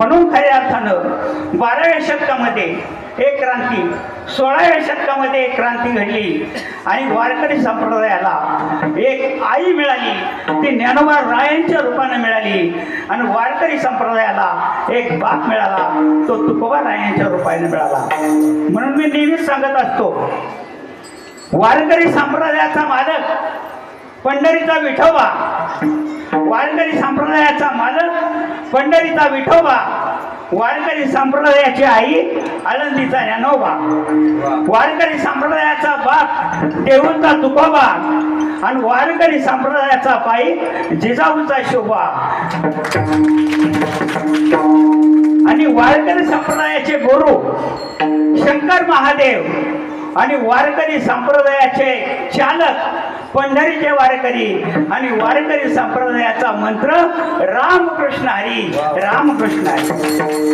म्हणून खऱ्या अर्थानं बाराव्या शतकामध्ये एक क्रांती सोळाव्या शतकामध्ये एक क्रांती घडली आणि वारकरी संप्रदायाला एक आई मिळाली. ती ज्ञानोबा रायांच्या रूपानं मिळाली आणि वारकरी संप्रदायाला एक बाप मिळाला. तो तुकोबा रायांच्या रूपाने मिळाला. म्हणून मी नेहमीच सांगत असतो वारकरी संप्रदायाचा मालक पंढरीचा विठोबा वारकरी संप्रदायाचा मालक पंढरीचा विठोबा वारकरी संप्रदायाची आई आळंदीचा ज्ञानोबा. वारकरी संप्रदायाचा बाप देऊळचा तुकोबा. आणि वारकरी संप्रदायाचा पायी जिजाऊचा शोभा. आणि वारकरी संप्रदायाचे गुरु शंकर महादेव आणि वारकरी संप्रदायाचे चालक पंढरीचे वारकरी आणि वारकरी संप्रदायाचा मंत्र रामकृष्ण हरी रामकृष्ण हरी.